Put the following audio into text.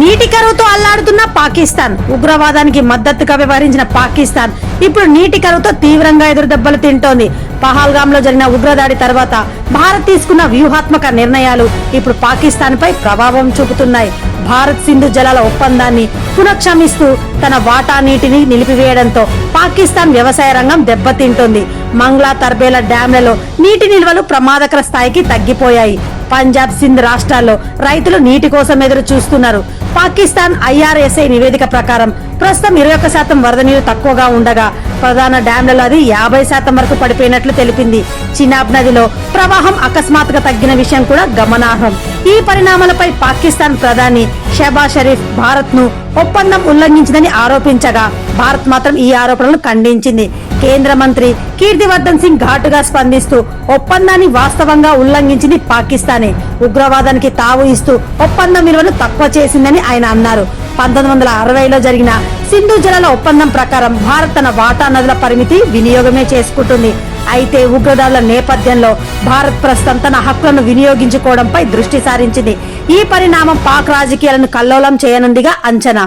నీటి కరువుతో అల్లాడుతున్న పాకిస్తాన్. ఉగ్రవాదానికి మద్దతుగా వ్యవహరించిన పాకిస్తాన్ ఇప్పుడు నీటి కరువుతో తీవ్రంగా ఎదురుదెబ్బలు తింటోంది. పహల్గామ్లో జరిగిన ఉగ్రదాడి తర్వాత భారత్ తీసుకున్న వ్యూహాత్మక నిర్ణయాలు ఇప్పుడు పాకిస్తాన్ పై ప్రభావం చూపుతున్నాయి. భారత్ సింధు జలాల ఒప్పందాన్ని పునఃక్షమిస్తూ తన వాటా నీటిని నిలిపివేయడంతో పాకిస్తాన్ వ్యవసాయ రంగం దెబ్బతింటోంది. మంగ్లా తర్బేల డ్యాంలలో నీటి నిల్వలు ప్రమాదకర స్థాయికి తగ్గిపోయాయి. పంజాబ్ సింధ్ రాష్ట్రాల్లో రైతులు నీటి కోసం ఎదురు చూస్తున్నారు. పాకిస్తాన్ ఐఆర్ఎస్ఐ నివేదిక ప్రకారం ప్రస్తుతం ఇరవై ఒక్క శాతం వరద నీరు తక్కువగా ఉండగా ప్రధాన డ్యాంలలో అది యాభై శాతం వరకు పడిపోయినట్లు తెలిపింది. చినాబ్ నదిలో ప్రవాహం అకస్మాత్తుగా తగ్గిన విషయం కూడా గమనార్హం. ఈ పరిణామాలపై పాకిస్తాన్ ప్రధాని షెబాజ్ షరీఫ్ భారత్ను ఒప్పందం ఉల్లంఘించిందని ఆరోపించగా భారత్ మాత్రం ఈ ఆరోపణలను ఖండించింది. కేంద్ర మంత్రి కీర్తివర్ధన్ సింగ్ ఘాటుగా స్పందిస్తూ ఒప్పందాన్ని వాస్తవంగా ఉల్లంఘించింది పాకిస్తానే. ఉగ్రవాదానికి తావు ఇస్తూ ఒప్పందం విలువను తక్కువ చేసిందని ఆయన అన్నారు. పంతొమ్మిది వందల అరవైలో జరిగిన సింధు జలాల ఒప్పందం ప్రకారం భారత్ తన వాటా నదుల పరిమితి వినియోగమే చేసుకుంటుంది. అయితే ఉగ్రదాడుల నేపథ్యంలో భారత్ ప్రస్తుతం తన హక్కులను వినియోగించుకోవడంపై దృష్టి సారించింది. ఈ పరిణామం పాక్ రాజకీయాలను కల్లోలం చేయనుందిగా అంచనా.